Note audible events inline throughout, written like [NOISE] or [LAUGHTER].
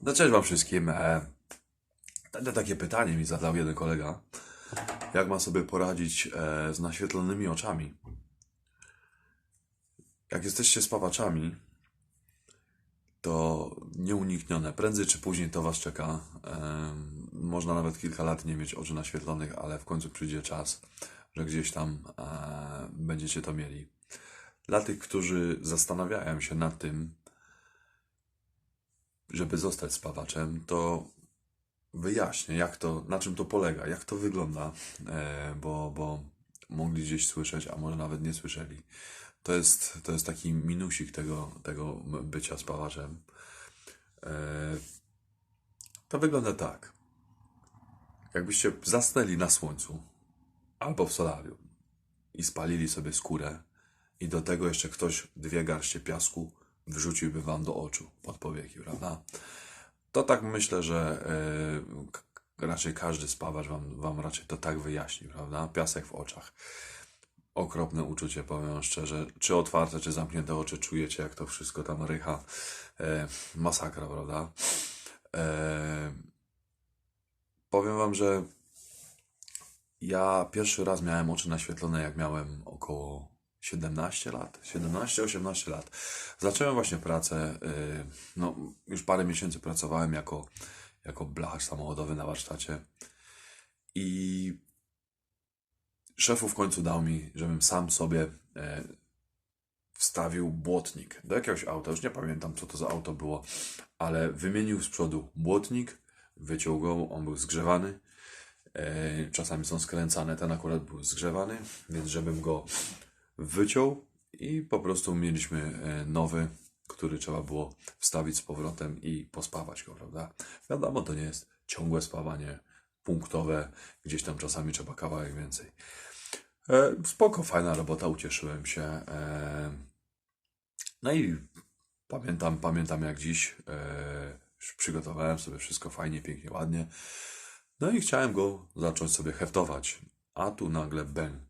No cześć wam wszystkim. E, takie- pytanie mi zadał jeden kolega. Jak ma sobie poradzić e, z naświetlonymi oczami? Jak jesteście spawaczami, to nieuniknione. Prędzej czy później to was czeka. E, można nawet kilka lat nie mieć oczu naświetlonych, ale w końcu przyjdzie czas, że gdzieś tam będziecie to mieli. Dla tych, którzy zastanawiają się nad tym, żeby zostać spawaczem, to wyjaśnię, jak to, na czym to polega, jak to wygląda, e, bo, bo mogli gdzieś słyszeć, a może nawet nie słyszeli. To jest, to jest taki minusik tego, tego bycia spawaczem. E, to wygląda tak. Jakbyście zasnęli na słońcu albo w solarium i spalili sobie skórę i do tego jeszcze ktoś dwie garście piasku wrzuciłby wam do oczu, pod powieki, prawda? To tak myślę, że k- raczej każdy spawacz wam, wam raczej to tak wyjaśni, prawda? Piasek w oczach. Okropne uczucie, powiem szczerze. Czy otwarte, czy zamknięte oczy czujecie, jak to wszystko tam rycha. E, masakra, prawda? E, powiem wam, że ja pierwszy raz miałem oczy naświetlone, jak miałem około 17 lat, 17-18 lat. Zacząłem właśnie pracę, y, no już parę miesięcy pracowałem jako, jako blacharz samochodowy na warsztacie i szefu w końcu dał mi, żebym sam sobie e, wstawił błotnik do jakiegoś auta. Już nie pamiętam, co to za auto było, ale wymienił z przodu błotnik, wyciął go, on był zgrzewany. E, czasami są skręcane, ten akurat był zgrzewany, więc żebym go wyciął i po prostu mieliśmy e, nowy, który trzeba było wstawić z powrotem i pospawać go, prawda? Wiadomo, to nie jest ciągłe spawanie punktowe, gdzieś tam czasami trzeba kawałek więcej. E, spoko, fajna robota, ucieszyłem się. E, no i pamiętam, pamiętam jak dziś, przygotowałem sobie wszystko fajnie, pięknie, ładnie. No i chciałem go zacząć sobie heftować, a tu nagle bang.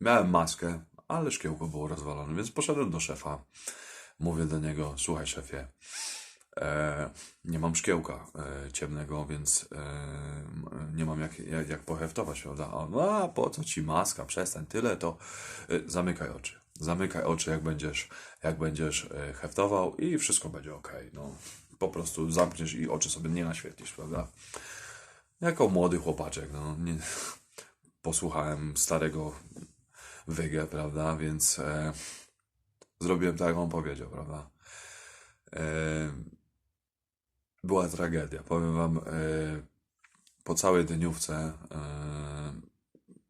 Miałem maskę, ale szkiełko było rozwalone, więc poszedłem do szefa. Mówię do niego, słuchaj szefie, e, nie mam szkiełka e, ciemnego, więc e, nie mam jak, jak, jak poheftować, prawda? A a po co ci maska, przestań, tyle to e, zamykaj oczy. Zamykaj oczy, jak będziesz, jak będziesz e, heftował i wszystko będzie ok. No, po prostu zamkniesz i oczy sobie nie naświetlisz, prawda? Jako młody chłopaczek, no, nie, posłuchałem starego wygę, prawda? Więc e, zrobiłem tak, jak on powiedział, prawda? E, była tragedia. Powiem wam, e, po całej dniówce e,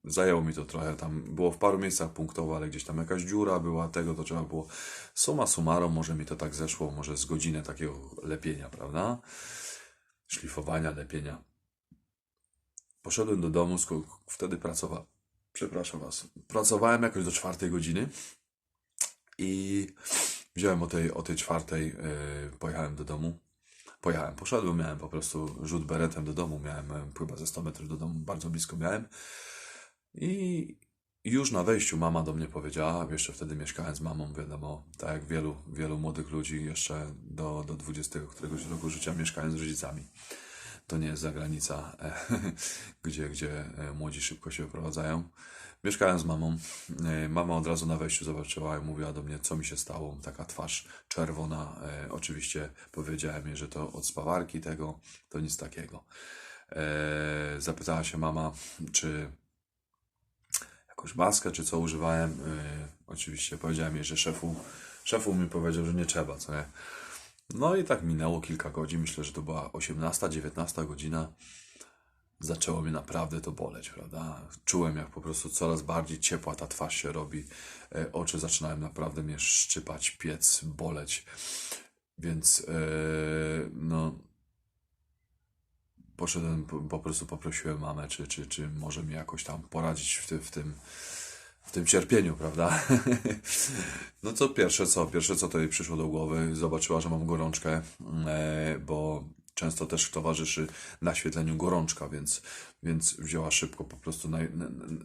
zajęło mi to trochę. Tam było w paru miejscach punktowo, ale gdzieś tam jakaś dziura była, tego to trzeba było. Suma summarum, może mi to tak zeszło, może z godzinę takiego lepienia, prawda? Szlifowania, lepienia. Poszedłem do domu, wtedy pracowałem. Przepraszam was. Pracowałem jakoś do czwartej godziny i wziąłem o tej, o tej czwartej, yy, pojechałem do domu. Pojechałem, poszedłem, miałem po prostu rzut beretem do domu, miałem e, chyba ze 100 metrów do domu, bardzo blisko miałem. I już na wejściu mama do mnie powiedziała, jeszcze wtedy mieszkałem z mamą, wiadomo, tak jak wielu, wielu młodych ludzi jeszcze do, do 20 któregoś roku życia mieszkałem z rodzicami to nie jest zagranica, e, [LAUGHS] gdzie, gdzie e, młodzi szybko się wyprowadzają. Mieszkałem z mamą. E, Mama od razu na wejściu zobaczyła i mówiła do mnie, co mi się stało. Taka twarz czerwona. Oczywiście powiedziałem jej, że to od spawarki tego, to nic takiego. Zapytała się mama, czy jakąś maskę, czy co używałem. Oczywiście powiedziałem jej, że szefu, szefu mi powiedział, że nie trzeba, co nie. No i tak minęło kilka godzin, myślę, że to była 18, 19 godzina. Zaczęło mnie naprawdę to boleć, prawda? Czułem, jak po prostu coraz bardziej ciepła ta twarz się robi. E, Oczy zaczynają naprawdę mnie szczypać, piec, boleć. Więc, e, no, poszedłem, po, po prostu poprosiłem mamę, czy, czy, czy może mi jakoś tam poradzić w, ty, w tym, w tym cierpieniu, prawda? [LAUGHS] No co pierwsze co, pierwsze co to przyszło do głowy, zobaczyła, że mam gorączkę, e, bo często też towarzyszy naświetleniu gorączka, więc, więc wzięła szybko po prostu naj,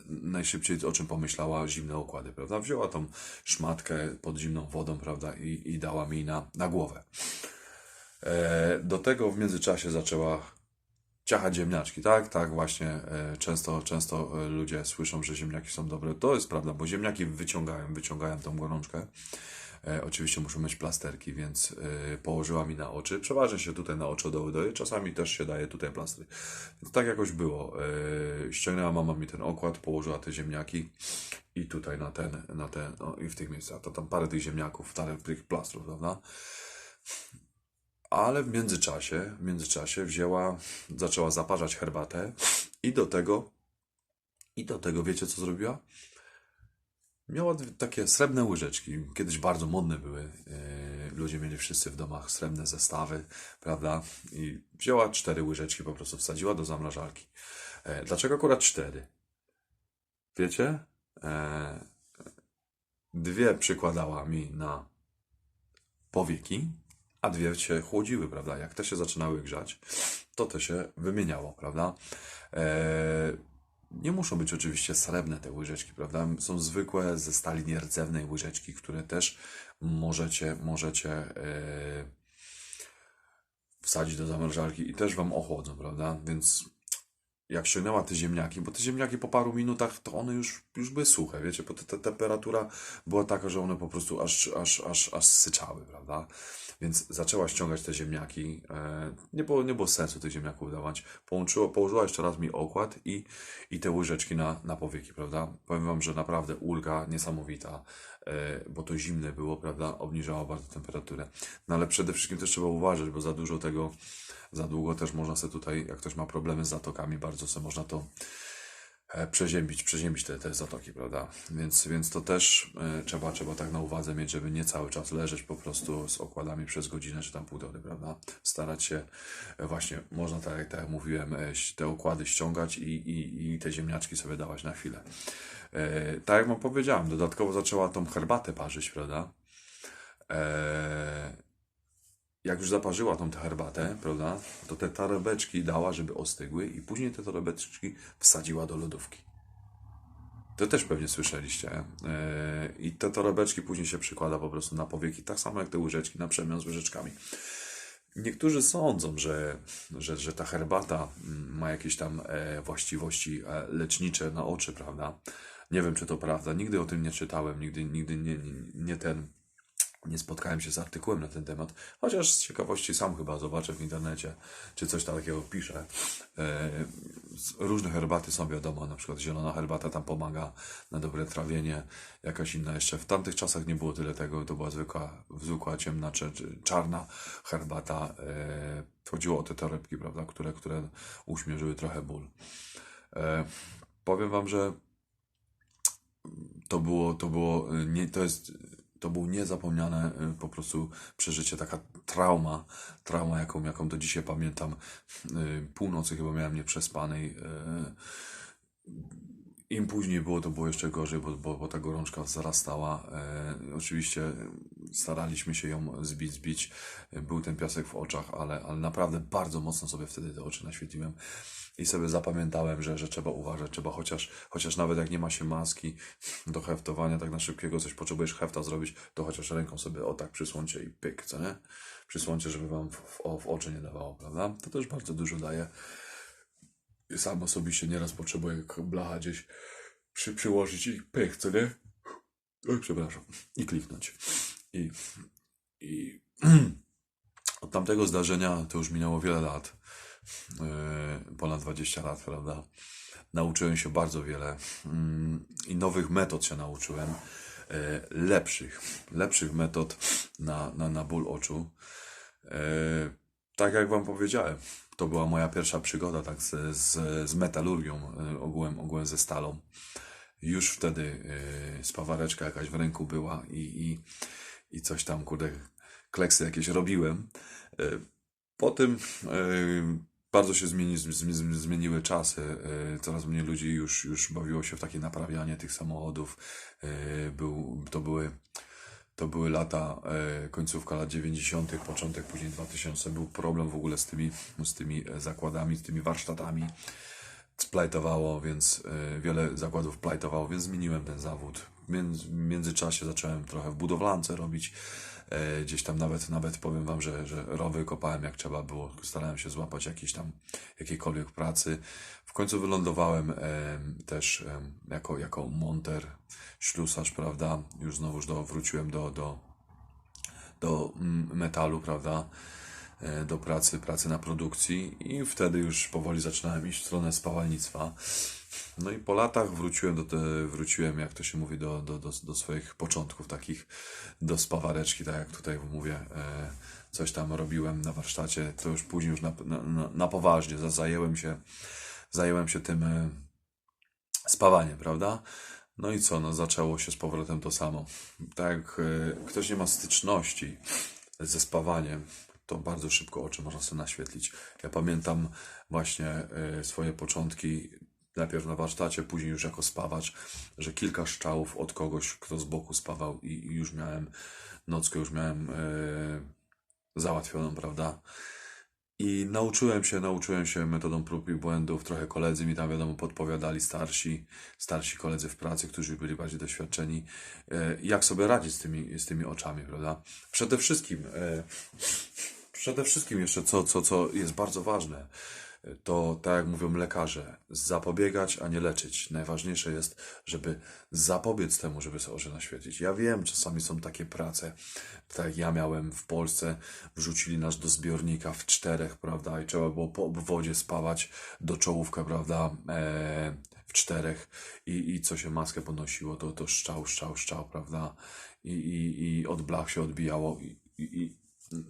najszybciej o czym pomyślała zimne okłady, prawda? Wzięła tą szmatkę pod zimną wodą, prawda, i, i dała mi na, na głowę. E, do tego w międzyczasie zaczęła ciachać ziemniaczki, tak? Tak, właśnie. E, często, często e, ludzie słyszą, że ziemniaki są dobre. To jest prawda, bo ziemniaki wyciągają, wyciągają tą gorączkę. E, oczywiście muszą mieć plasterki, więc położyła mi na oczy. Przeważnie się tutaj na oczy dodaje, czasami też się daje tutaj plastry. Więc tak jakoś było. Ściągnęła mama mi ten okład, położyła te ziemniaki i tutaj na ten, na ten, no i w tych miejscach. To tam parę tych ziemniaków, parę tych plastrów, prawda? Ale w międzyczasie, w międzyczasie wzięła, zaczęła zaparzać herbatę i do tego, i do tego, wiecie co zrobiła? Miała takie srebrne łyżeczki. Kiedyś bardzo modne były. Yy, ludzie mieli wszyscy w domach srebrne zestawy, prawda? I wzięła cztery łyżeczki, po prostu wsadziła do zamrażarki. E, dlaczego akurat cztery? Wiecie? E, dwie przykładała mi na powieki, a dwie się chłodziły, prawda? Jak te się zaczynały grzać, to te się wymieniało, prawda? E, nie muszą być oczywiście srebrne te łyżeczki, prawda? Są zwykłe ze stali nierdzewnej łyżeczki, które też możecie, możecie e, wsadzić do zamrażarki i też wam ochłodzą, prawda? Więc jak ściągnęła te ziemniaki, bo te ziemniaki po paru minutach to one już, już były suche, wiecie, bo ta, temperatura była taka, że one po prostu aż, aż, aż, aż syczały, prawda? Więc zaczęła ściągać te ziemniaki. E, nie, było, nie było sensu tych ziemniaków dawać. Połączyła, położyła jeszcze raz mi okład i, i te łyżeczki na, na powieki, prawda? Powiem wam, że naprawdę ulga niesamowita, e, bo to zimne było, prawda? Obniżała bardzo temperaturę. No ale przede wszystkim też trzeba uważać, bo za dużo tego, za długo też można sobie tutaj, jak ktoś ma problemy z zatokami, bardzo sobie można to e, przeziębić, przeziębić te, te zatoki, prawda? Więc, więc to też e, trzeba, trzeba tak na uwadze mieć, żeby nie cały czas leżeć po prostu z okładami przez godzinę czy tam półtorej, prawda? Starać się e, właśnie, można tak, jak- tak jak mówiłem, te okłady ściągać i, i, i te ziemniaczki sobie dawać na chwilę. Tak jak wam powiedziałem, dodatkowo zaczęła tą herbatę parzyć, prawda? E, jak już zaparzyła tą tę herbatę, prawda, to te torebeczki dała, żeby ostygły i później te torebeczki wsadziła do lodówki. To też pewnie słyszeliście. E, I te torebeczki później się przykłada po prostu na powieki, tak samo jak te łyżeczki na przemian z łyżeczkami. Niektórzy sądzą, że, że, że ta herbata mm, ma jakieś tam e, właściwości e, lecznicze na oczy, prawda? Nie wiem, czy to prawda. Nigdy o tym nie czytałem, nigdy, nigdy nie, nie, nie ten, nie spotkałem się z artykułem na ten temat, chociaż z ciekawości sam chyba zobaczę w internecie, czy coś takiego pisze. E, różne herbaty są wiadomo, na przykład zielona herbata tam pomaga na dobre trawienie, jakaś inna jeszcze. W tamtych czasach nie było tyle tego, to była zwykła, zwykła ciemna czy, czarna herbata. E, chodziło o te torebki, prawda, które, które uśmierzyły trochę ból. E, powiem wam, że to było, to było, nie, to jest, to było niezapomniane y, po prostu przeżycie, taka trauma, trauma, jaką, jaką do dzisiaj pamiętam. Y, Północy chyba miałem nieprzespanej. y, Im później było, to było jeszcze gorzej, bo, bo, bo ta gorączka zarastała. Oczywiście staraliśmy się ją zbić, zbić. Był ten piasek w oczach, ale, ale naprawdę bardzo mocno sobie wtedy te oczy naświetliłem. I sobie zapamiętałem, że, że trzeba uważać, trzeba chociaż, chociaż nawet jak nie ma się maski do heftowania, tak na szybkiego coś potrzebujesz hefta zrobić, to chociaż ręką sobie o tak przysłońcie i pyk, co nie? Przysłońcie, żeby wam w, w, w oczy nie dawało, prawda? To też bardzo dużo daje. Sam osobiście nieraz potrzebuję blacha gdzieś przy, przyłożyć i pyk, co nie? Oj, przepraszam. I kliknąć. I, i [CLEARS THROAT] od tamtego zdarzenia to już minęło wiele lat. Yy, ponad 20 lat, prawda? Nauczyłem się bardzo wiele mm, i nowych metod się nauczyłem. Yy, lepszych, lepszych metod na, na, na ból oczu. Yy, tak jak Wam powiedziałem, to była moja pierwsza przygoda tak z, z, z metalurgią, ogółem, ogółem ze stalą. Już wtedy spawareczka jakaś w ręku była i, i, i coś tam, kurde, kleksy jakieś robiłem. Po tym bardzo się zmieni, zmieniły czasy. Yy, coraz mniej ludzi już, już bawiło się w takie naprawianie tych samochodów. Yy, był, to były to były lata, e, końcówka lat 90., początek później 2000. Był problem w ogóle z tymi, z tymi e, zakładami, z tymi warsztatami. Splajtowało, więc y, wiele zakładów plajtowało, więc zmieniłem ten zawód. W między- w międzyczasie zacząłem trochę w budowlance robić. E, Gdzieś tam nawet, nawet powiem wam, że, że rowy kopałem jak trzeba było. Starałem się złapać jakieś tam, jakiejkolwiek pracy. W końcu wylądowałem em, też em, jako, jako monter, ślusarz, prawda? Już znowuż do, wróciłem do, do, do mm, metalu, prawda? E, Do pracy, pracy na produkcji i wtedy już powoli zaczynałem iść w stronę spawalnictwa. No i po latach wróciłem do te, wróciłem, jak to się mówi, do, do, do, do swoich początków takich, do spawareczki, tak jak tutaj mówię, e, coś tam robiłem na warsztacie, to już później już na, na, na, poważnie, za- zajęłem się, zajęłem się tym e, spawaniem, prawda? No i co, no zaczęło się z powrotem to samo. Tak jak ktoś nie ma styczności ze spawaniem, to bardzo szybko oczy można sobie naświetlić. Ja pamiętam właśnie e, swoje początki, najpierw na warsztacie, później już jako spawacz, że kilka strzałów od kogoś, kto z boku spawał i, już miałem nockę, już miałem e, załatwioną, prawda? I nauczyłem się, nauczyłem się metodą prób i błędów. Trochę koledzy mi tam, wiadomo, podpowiadali, starsi, starsi koledzy w pracy, którzy byli bardziej doświadczeni, e, jak sobie radzić z tymi, z tymi oczami, prawda? Przede wszystkim, przede wszystkim jeszcze co, co, co jest bardzo ważne, to tak jak mówią lekarze, zapobiegać, a nie leczyć. Najważniejsze jest, żeby zapobiec temu, żeby sobie oczy naświetlić. Ja wiem, czasami są takie prace, tak jak ja miałem w Polsce, wrzucili nas do zbiornika w czterech, prawda, i trzeba było po obwodzie spawać do czołówka, prawda, e, w czterech i, i co się maskę ponosiło, to, to szczał, szczał, szczał, prawda, i, i, i od blach się odbijało i, i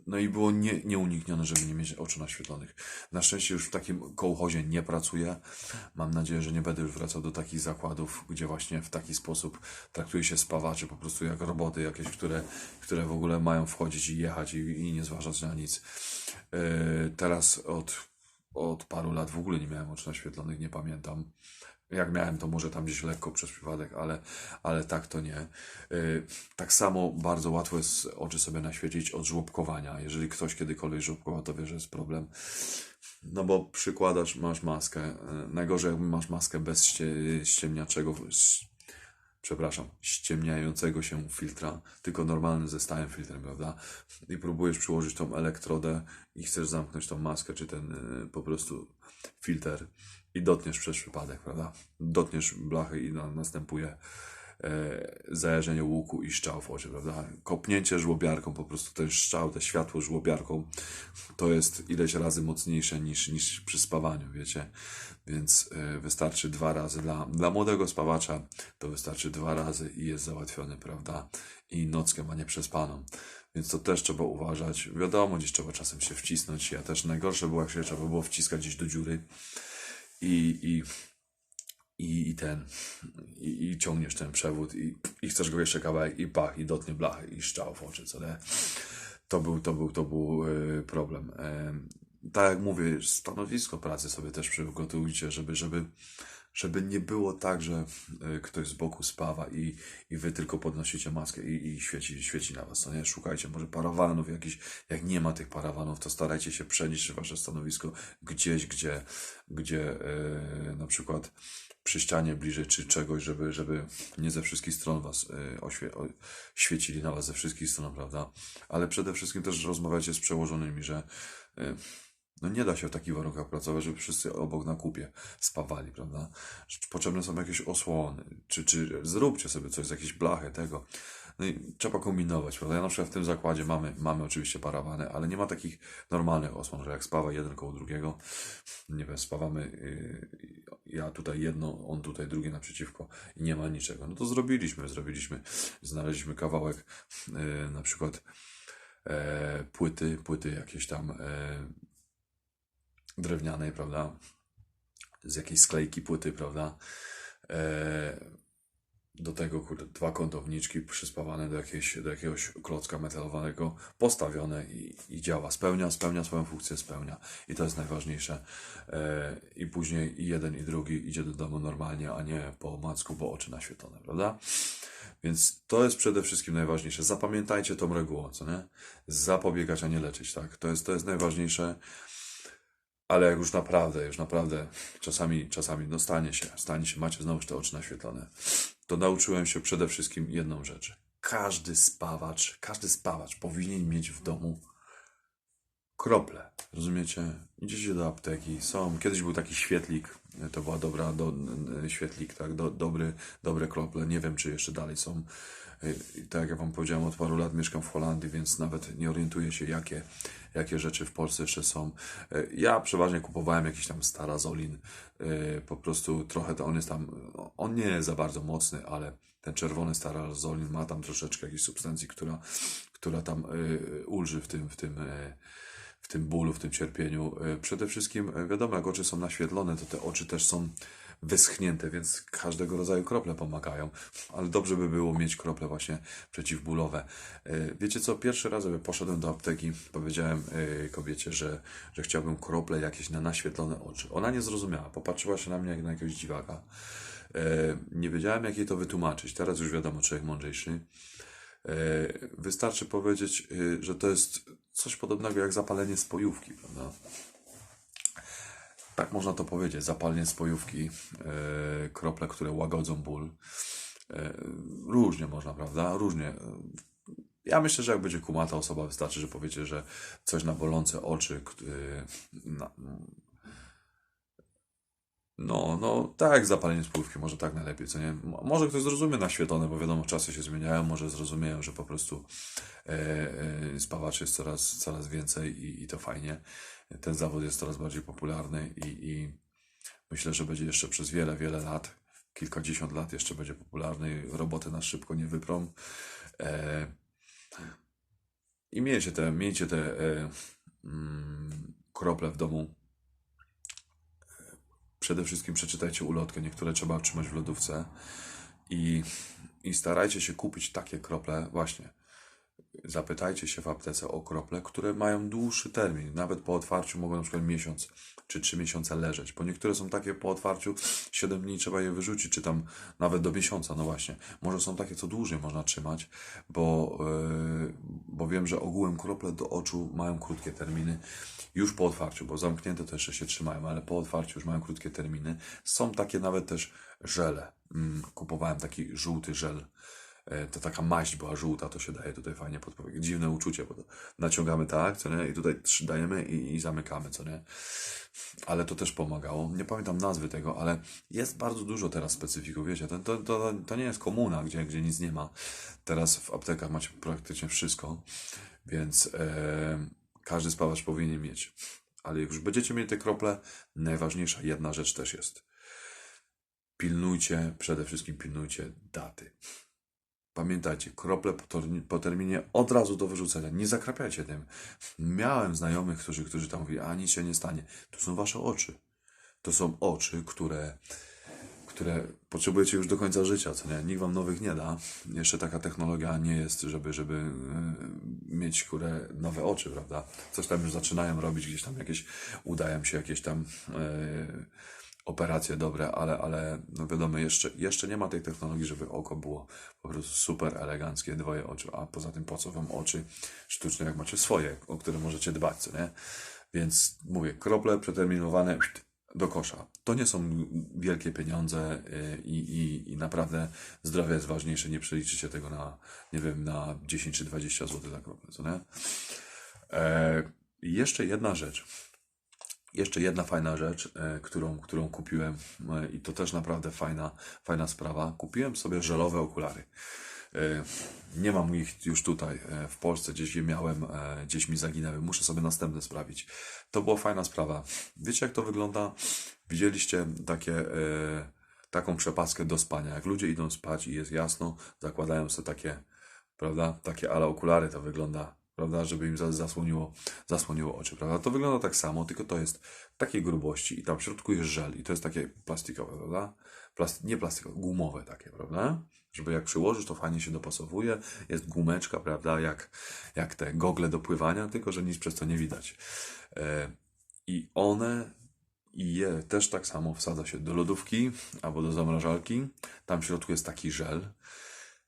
no i było nie, nieuniknione, żeby nie mieć oczu naświetlonych. Na szczęście już w takim kołchozie nie pracuję. Mam nadzieję, że nie będę już wracał do takich zakładów, gdzie właśnie w taki sposób traktuje się spawaczy po prostu jak roboty jakieś, które, które w ogóle mają wchodzić i jechać i, i nie zważać na nic. Yy, teraz od, od paru lat w ogóle nie miałem oczu naświetlonych, nie pamiętam. Jak miałem, to może tam gdzieś lekko przez przypadek, ale, ale tak to nie. Yy, tak samo bardzo łatwo jest oczy sobie naświecić od żłobkowania. Jeżeli ktoś kiedykolwiek żłobkował, to wie, że jest problem. No bo przykładasz, masz maskę. Yy, najgorzej, jakby masz maskę bez ście, ściemniaczego, przepraszam, ściemniającego się filtra, tylko normalnym ze stałym filtrem, prawda? I próbujesz przyłożyć tą elektrodę i chcesz zamknąć tą maskę, czy ten yy, po prostu filtr i dotniesz przez przypadek, prawda? Dotniesz blachy i na, następuje e, zajarzenie łuku i szczał w oczy, prawda? Kopnięcie żłobiarką, po prostu ten szczał, te światło żłobiarką, to jest ileś razy mocniejsze niż, niż przy spawaniu, wiecie? Więc e, wystarczy dwa razy. Dla, dla młodego spawacza to wystarczy dwa razy i jest załatwiony, prawda? I nockę ma nieprzespaną. Więc to też trzeba uważać. Wiadomo, gdzieś trzeba czasem się wcisnąć. Ja też najgorsze było, jak się trzeba było wciskać gdzieś do dziury i, i, i, i ten, i, i ciągniesz ten przewód i, i chcesz go jeszcze kawałek i pach, i dotnie blachy i szczał w oczy, co nie? To był, to był, to był y, problem. Em, tak jak mówię, stanowisko pracy sobie też przygotujcie, żeby, żeby, żeby nie było tak, że y, ktoś z boku spawa i, i wy tylko podnosicie maskę i, i świeci, świeci na was, co nie? Szukajcie może parawanów jakichś, jak nie ma tych parawanów, to starajcie się przenieść wasze stanowisko gdzieś, gdzie, gdzie y, na przykład przy ścianie bliżej czy czegoś, żeby, żeby nie ze wszystkich stron was y, o, świecili na was ze wszystkich stron, prawda? Ale przede wszystkim też rozmawiajcie z przełożonymi, że y, no nie da się w takich warunkach pracować, żeby wszyscy obok na kupie spawali, prawda? Potrzebne są jakieś osłony, czy, czy zróbcie sobie coś z jakiejś blachy, tego. No i trzeba kombinować, prawda? Ja na przykład w tym zakładzie mamy, mamy oczywiście parawany, ale nie ma takich normalnych osłon, że jak spawa jeden koło drugiego, nie wiem, spawamy, yy, ja tutaj jedno, on tutaj drugie naprzeciwko i nie ma niczego. No to zrobiliśmy, zrobiliśmy, znaleźliśmy kawałek yy, na przykład e, płyty, płyty jakieś tam e, drewnianej, prawda? Z jakiejś sklejki płyty, prawda? E, do tego, kurde, dwa kątowniczki przyspawane do, jakiejś, do jakiegoś klocka metalowanego, postawione i, i działa. Spełnia, spełnia swoją funkcję, spełnia. I to jest najważniejsze. E, I później i jeden, i drugi idzie do domu normalnie, a nie po omacku, bo oczy naświetlone, prawda? Więc to jest przede wszystkim najważniejsze. Zapamiętajcie tą regułę, co nie? Zapobiegać, a nie leczyć, tak? To jest, to jest najważniejsze. Ale jak już naprawdę, już naprawdę czasami, czasami, no stanie się, stanie się, macie znowu te oczy naświetlone, to nauczyłem się przede wszystkim jedną rzecz. Każdy spawacz, każdy spawacz powinien mieć w domu krople, rozumiecie? Idziecie do apteki, są, kiedyś był taki świetlik, to była dobra, do, świetlik, tak, do, dobry, dobre krople, nie wiem, czy jeszcze dalej są. I Tak jak ja wam powiedziałem, od paru lat mieszkam w Holandii, więc nawet nie orientuję się, jakie, jakie rzeczy w Polsce jeszcze są. Ja przeważnie kupowałem jakiś tam Starazolin, po prostu trochę to on jest tam, on nie jest za bardzo mocny, ale ten czerwony Starazolin ma tam troszeczkę jakiejś substancji, która, która tam ulży w tym, w tym, w tym bólu, w tym cierpieniu. Y, Przede wszystkim, y, wiadomo, jak oczy są naświetlone, to te oczy też są wyschnięte, więc każdego rodzaju krople pomagają, ale dobrze by było mieć krople właśnie przeciwbólowe. Y, Wiecie co, pierwszy raz jak poszedłem do apteki, powiedziałem kobiecie, że, że chciałbym krople jakieś na naświetlone oczy. Ona nie zrozumiała, popatrzyła się na mnie jak na jakiegoś dziwaka. Nie wiedziałem, jak jej to wytłumaczyć. Teraz już wiadomo, człowiek mądrzejszy. E, Wystarczy powiedzieć, że to jest coś podobnego jak zapalenie spojówki, prawda? Tak można to powiedzieć. Zapalenie spojówki, e, krople, które łagodzą ból. E, Różnie można, prawda? Różnie. Ja myślę, że jak będzie kumata osoba, wystarczy, że powiecie, że coś na bolące oczy, y, na, no, no, tak zapalenie spływki, może tak najlepiej, co nie? Mo- Może ktoś zrozumie naświetlone, bo wiadomo, czasy się zmieniają, może zrozumieją, że po prostu e, e, spawaczy jest coraz, coraz więcej i, i to fajnie. Ten zawód jest coraz bardziej popularny i, i myślę, że będzie jeszcze przez wiele, wiele lat, kilkadziesiąt lat jeszcze będzie popularny. Roboty nas szybko nie wyprą. E, I miejcie te, miejcie te e, mm, krople w domu. Przede wszystkim przeczytajcie ulotkę, niektóre trzeba trzymać w lodówce i, i starajcie się kupić takie krople, właśnie. Zapytajcie się w aptece o krople, które mają dłuższy termin. Nawet po otwarciu mogą na przykład miesiąc czy trzy miesiące leżeć, bo niektóre są takie po otwarciu 7 dni trzeba je wyrzucić, czy tam nawet do miesiąca, no właśnie. Może są takie, co dłużej można trzymać, bo, yy, bo wiem, że ogółem krople do oczu mają krótkie terminy już po otwarciu, bo zamknięte to jeszcze się trzymają, ale po otwarciu już mają krótkie terminy. Są takie nawet też żele. Mm, Kupowałem taki żółty żel. E, To taka maść była żółta, to się daje tutaj fajnie podpowiedź. Dziwne uczucie, bo to naciągamy tak, co nie? I tutaj dajemy i, i zamykamy, co nie? Ale to też pomagało. Nie pamiętam nazwy tego, ale jest bardzo dużo teraz specyfików, wiecie. To, to, to, to nie jest komuna, gdzie, gdzie nic nie ma. Teraz w aptekach macie praktycznie wszystko, więc e, każdy spawacz powinien mieć. Ale jak już będziecie mieli te krople, najważniejsza jedna rzecz też jest. Pilnujcie, przede wszystkim pilnujcie daty. Pamiętajcie, krople po, terminie od razu do wyrzucenia. Nie zakrapiajcie tym. Miałem znajomych, którzy, którzy tam mówili, a nic się nie stanie. To są wasze oczy. To są oczy, które, które potrzebujecie już do końca życia, co nie? Nikt wam nowych nie da. Jeszcze taka technologia nie jest, żeby, żeby yy, mieć kurę nowe oczy, prawda? Coś tam już zaczynają robić, gdzieś tam jakieś, udają się jakieś tam yy, operacje dobre, ale, ale no wiadomo, jeszcze, jeszcze nie ma tej technologii, żeby oko było po prostu super eleganckie, dwoje oczu, a poza tym po co wam oczy sztuczne, jak macie swoje, o które możecie dbać, co nie? Więc mówię, krople przeterminowane do kosza. To nie są wielkie pieniądze y, i, i, i naprawdę zdrowie jest ważniejsze, nie przeliczycie tego na, nie wiem, na 10 czy 20 zł za krople, co nie? E, jeszcze jedna rzecz. Jeszcze jedna fajna rzecz, e, którą, którą kupiłem e, i to też naprawdę fajna, fajna sprawa. Kupiłem sobie żelowe okulary. E, Nie mam ich już tutaj w Polsce, gdzieś je miałem, gdzieś mi zaginęły. Muszę sobie następne sprawić. To była fajna sprawa. Wiecie, jak to wygląda? Widzieliście takie, taką przepaskę do spania. Jak ludzie idą spać i jest jasno, zakładają sobie takie, prawda, takie ale okulary to wygląda, prawda, żeby im za- zasłoniło, zasłoniło oczy, prawda. To wygląda tak samo, tylko to jest takiej grubości i tam w środku jest żel i to jest takie plastikowe, prawda? Plasty, nie plastikowe, gumowe takie, prawda? Żeby jak przyłożysz, to fajnie się dopasowuje. Jest gumeczka, prawda? Jak, jak te gogle do pływania, tylko że nic przez to nie widać. E, I one i je też tak samo wsadza się do lodówki albo do zamrażalki. Tam w środku jest taki żel.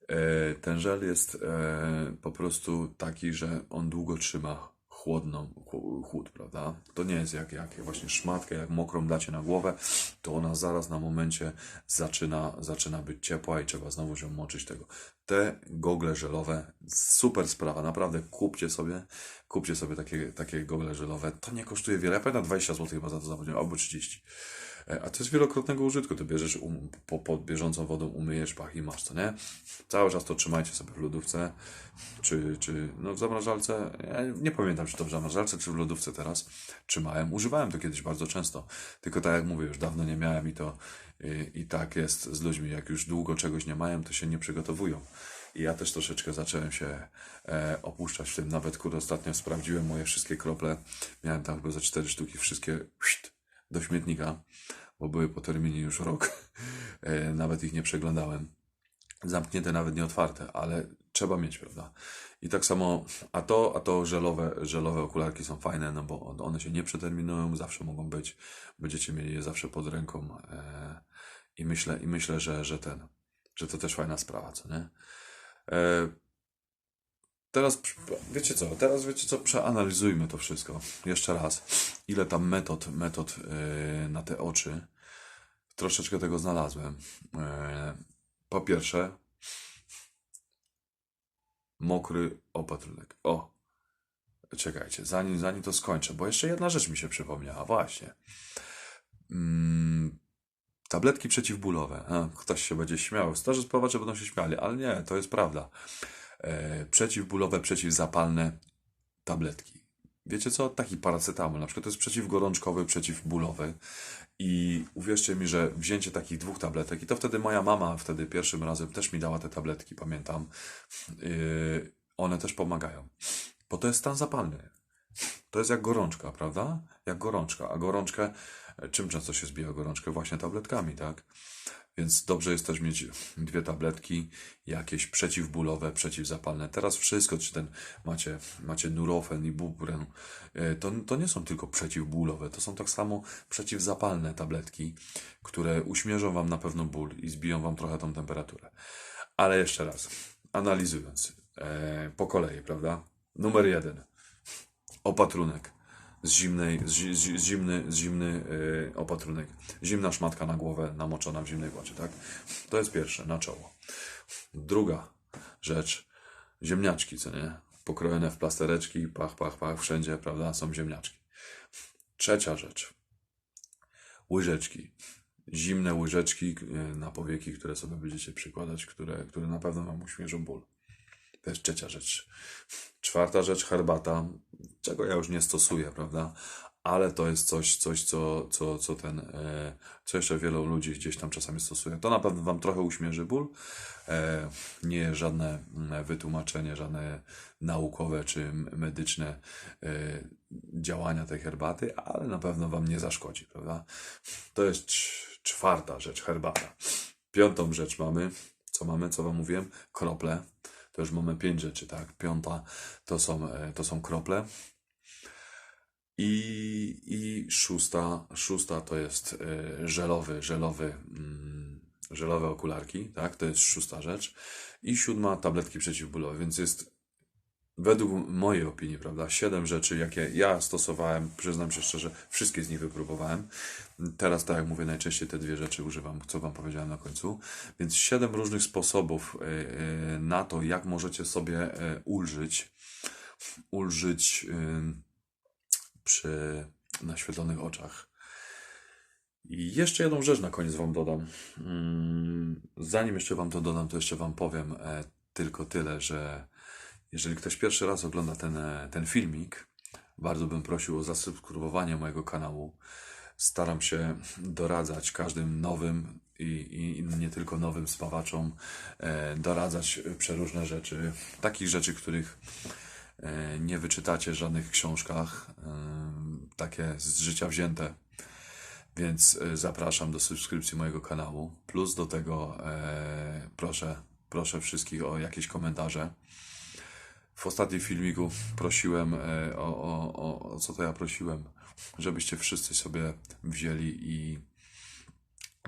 E, Ten żel jest e, po prostu taki, że on długo trzyma chłodną, chł- chłód, prawda? To nie jest jak, jak właśnie szmatkę, jak mokrą dacie na głowę, to ona zaraz na momencie zaczyna, zaczyna być ciepła i trzeba znowu się moczyć tego. Te gogle żelowe, super sprawa, naprawdę kupcie sobie, kupcie sobie takie, takie gogle żelowe. To nie kosztuje wiele, ja pamiętam 20 zł chyba za to zapłaciłem, albo 30. E, A to jest wielokrotnego użytku. To bierzesz um, po, pod bieżącą wodą, umyjesz pach i masz to, nie? Cały czas to trzymajcie sobie w lodówce, czy, czy no w zamrażalce. Ja nie pamiętam, czy to w zamrażalce, czy w lodówce teraz trzymałem. Używałem to kiedyś bardzo często. Tylko tak jak mówię, już dawno nie miałem i to i, i tak jest z ludźmi. Jak już długo czegoś nie mają, to się nie przygotowują. I ja też troszeczkę zacząłem się e, opuszczać w tym. Nawet kurde, ostatnio sprawdziłem moje wszystkie krople. Miałem tam chyba za cztery sztuki, wszystkie do śmietnika, bo były po terminie już rok. E, nawet ich nie przeglądałem. Zamknięte, nawet nie otwarte, ale trzeba mieć, prawda? I tak samo, a to, a to żelowe, żelowe okularki są fajne, no bo one się nie przeterminują, zawsze mogą być, będziecie mieli je zawsze pod ręką. E, I myślę, i myślę, że, że ten, że to też fajna sprawa, co nie? Teraz, wiecie co, teraz wiecie co, przeanalizujmy to wszystko. Jeszcze raz. Ile tam metod, metod yy, na te oczy. Troszeczkę tego znalazłem. Yy, po pierwsze, mokry opatrunek. O, czekajcie, zanim, zanim to skończę, bo jeszcze jedna rzecz mi się przypomniała, właśnie. Mm, tabletki przeciwbólowe. Ktoś się będzie śmiał. Starzy spawacze będą się śmiali, ale nie, to jest prawda przeciwbólowe, przeciwzapalne tabletki. Wiecie co? Taki paracetamol, na przykład to jest przeciwgorączkowy, przeciwbólowy. I uwierzcie mi, że wzięcie takich dwóch tabletek, i to wtedy moja mama wtedy pierwszym razem też mi dała te tabletki, pamiętam. Yy, one też pomagają. Bo to jest stan zapalny. To jest jak gorączka, prawda? Jak gorączka. A gorączkę, e, czym często się zbija gorączkę? Właśnie tabletkami, tak? Więc dobrze jest też mieć dwie tabletki, jakieś przeciwbólowe, przeciwzapalne. Teraz wszystko, czy ten macie, macie Nurofen i Bupren, to, to nie są tylko przeciwbólowe, to są tak samo przeciwzapalne tabletki, które uśmierzą wam na pewno ból i zbiją wam trochę tą temperaturę. Ale jeszcze raz, analizując e, po kolei, prawda? Numer jeden. Opatrunek z zimnej, z, z, z zimny, z zimny yy, opatrunek. Zimna szmatka na głowę, namoczona w zimnej wodzie, tak? To jest pierwsze, na czoło. Druga rzecz, ziemniaczki, co nie? Pokrojone w plastereczki, pach, pach, pach, wszędzie, prawda, są ziemniaczki. Trzecia rzecz, łyżeczki. Zimne łyżeczki yy, na powieki, które sobie będziecie przykładać, które, które na pewno wam uśmierzą ból. To jest trzecia rzecz. Czwarta rzecz, herbata, czego ja już nie stosuję, prawda? Ale to jest coś, coś co, co, co ten, e, co jeszcze wielu ludzi gdzieś tam czasami stosuje. To na pewno Wam trochę uśmierzy ból. E, nie żadne mm, wytłumaczenie, żadne naukowe czy medyczne e, działania tej herbaty, ale na pewno Wam nie zaszkodzi, prawda? To jest cz- czwarta rzecz, herbata. Piątą rzecz mamy, co mamy, co Wam mówiłem? Krople. To już mamy pięć rzeczy, tak? Piąta to są, e, to są krople. I, i szósta, szósta to jest e, żelowy, żelowy, mm, żelowe okularki, tak? To jest szósta rzecz. I siódma tabletki przeciwbólowe, więc jest według mojej opinii, prawda, siedem rzeczy, jakie ja stosowałem, przyznam się szczerze, wszystkie z nich wypróbowałem. Teraz, tak jak mówię, najczęściej te dwie rzeczy używam, co Wam powiedziałem na końcu. Więc siedem różnych sposobów e, e, na to, jak możecie sobie e, ulżyć, ulżyć przy naświetlonych oczach. I jeszcze jedną rzecz na koniec Wam dodam. Mm, Zanim jeszcze Wam to dodam, to jeszcze Wam powiem tylko tyle, że jeżeli ktoś pierwszy raz ogląda ten, e, ten filmik, bardzo bym prosił o zasubskrybowanie mojego kanału. Staram się doradzać każdym nowym i, i nie tylko nowym spawaczom, e, doradzać przeróżne rzeczy, takich rzeczy, których e, nie wyczytacie w żadnych książkach, e, takie z życia wzięte. Więc e, zapraszam do subskrypcji mojego kanału. Plus do tego e, proszę, proszę wszystkich o jakieś komentarze. W ostatnim filmiku prosiłem e, o, o, o, o co to ja prosiłem, żebyście wszyscy sobie wzięli i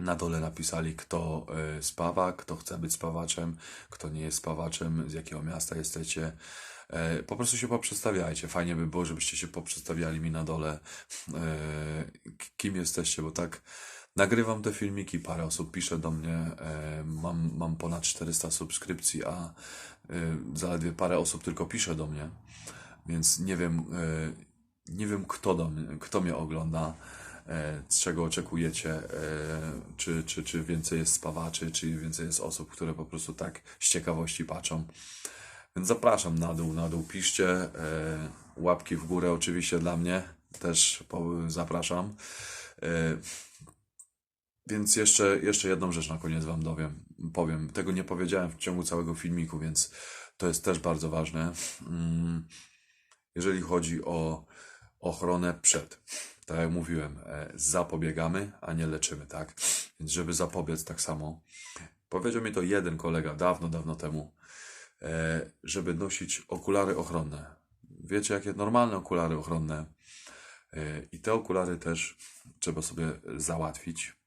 na dole napisali, kto e, spawa, kto chce być spawaczem, kto nie jest spawaczem, z jakiego miasta jesteście, E, po prostu się poprzedstawiajcie. Fajnie by było, żebyście się poprzedstawiali mi na dole, kim jesteście, bo tak nagrywam te filmiki, parę osób pisze do mnie, e, mam, mam ponad 400 subskrypcji, a e, zaledwie parę osób tylko pisze do mnie, więc nie wiem, e, nie wiem kto, do mnie, kto mnie ogląda, z czego oczekujecie, czy, czy, czy więcej jest spawaczy, czy więcej jest osób, które po prostu tak z ciekawości patrzą. Więc zapraszam na dół, na dół piszcie. Łapki w górę oczywiście dla mnie też zapraszam. Więc jeszcze, jeszcze jedną rzecz na koniec Wam dowiem, powiem. Tego nie powiedziałem w ciągu całego filmiku, więc to jest też bardzo ważne. Mm, Jeżeli chodzi o ochronę przed, tak jak mówiłem, e, zapobiegamy, a nie leczymy, tak? Więc żeby zapobiec tak samo, powiedział mi to jeden kolega dawno, dawno temu, e, żeby nosić okulary ochronne. Wiecie, jakie normalne okulary ochronne. E, I te okulary też trzeba sobie załatwić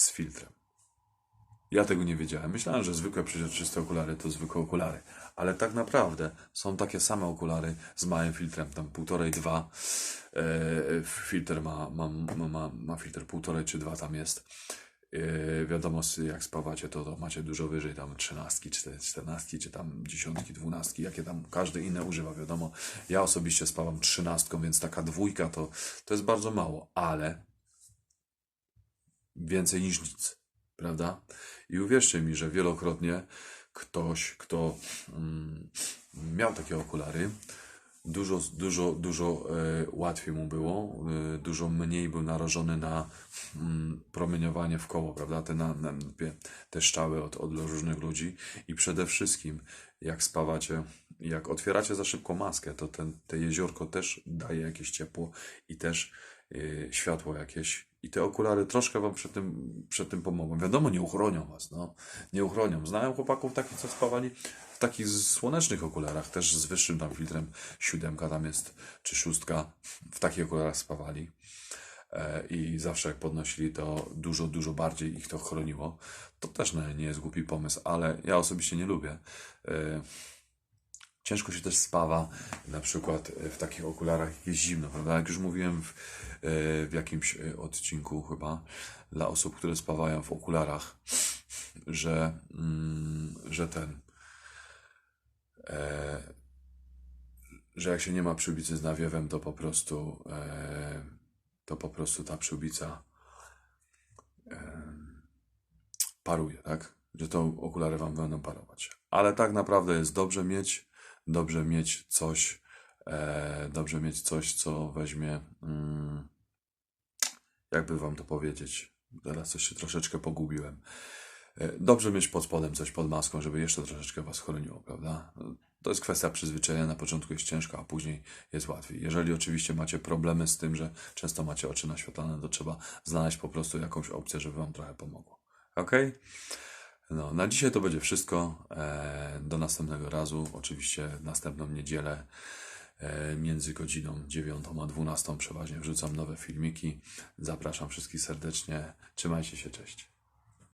z filtrem. Ja tego nie wiedziałem. Myślałem, że zwykłe przeźroczyste okulary to zwykłe okulary. Ale tak naprawdę są takie same okulary z małym filtrem, tam półtorej, dwa. E, filtr ma, ma, ma, ma, filtr półtorej czy dwa tam jest. E, wiadomo, jak spawacie, to, to macie dużo wyżej, tam trzynastki, czter- czternastki, czy tam dziesiątki, dwunastki, jakie tam każdy inne używa, wiadomo. Ja osobiście spawam trzynastką, więc taka dwójka to, to jest bardzo mało, ale więcej niż nic, prawda? I uwierzcie mi, że wielokrotnie ktoś, kto mm, miał takie okulary, dużo, dużo, dużo e, łatwiej mu było, e, dużo mniej był narażony na mm, promieniowanie w koło, prawda? Te, na, na, te szczały od, od różnych ludzi i przede wszystkim jak spawacie, jak otwieracie za szybko maskę, to ten, te jeziorko też daje jakieś ciepło i też światło jakieś. I te okulary troszkę wam przed tym, przed tym pomogą. Wiadomo, nie uchronią was, no. Nie uchronią. Znałem chłopaków takich, co spawali w takich słonecznych okularach, też z wyższym tam filtrem. Siódemka tam jest, czy szóstka. W takich okularach spawali. E, I zawsze jak podnosili, to dużo, dużo bardziej ich to chroniło. To też no, nie jest głupi pomysł, ale ja osobiście nie lubię. Ciężko się też spawa, na przykład e, w takich okularach, jest zimno, prawda? Jak już mówiłem w, e, w jakimś e, odcinku chyba, dla osób, które spawają w okularach, że, mm, że ten, że jak się nie ma przyłbicy z nawiewem, to po prostu, to po prostu ta przyłbica paruje, tak? Że to okulary wam będą parować. Ale tak naprawdę jest dobrze mieć, dobrze mieć coś, e, dobrze mieć coś, co weźmie, mm, jakby wam to powiedzieć. Teraz coś się troszeczkę pogubiłem. E, Dobrze mieć pod spodem coś pod maską, żeby jeszcze troszeczkę was chroniło, prawda? To jest kwestia przyzwyczajenia. Na początku jest ciężko, a później jest łatwiej. Jeżeli oczywiście macie problemy z tym, że często macie oczy naświetlane, to trzeba znaleźć po prostu jakąś opcję, żeby wam trochę pomogło. Ok? No, na dzisiaj to będzie wszystko. E, do następnego razu. Oczywiście następną niedzielę e, między godziną 9 a 12 przeważnie wrzucam nowe filmiki. Zapraszam wszystkich serdecznie. Trzymajcie się, cześć.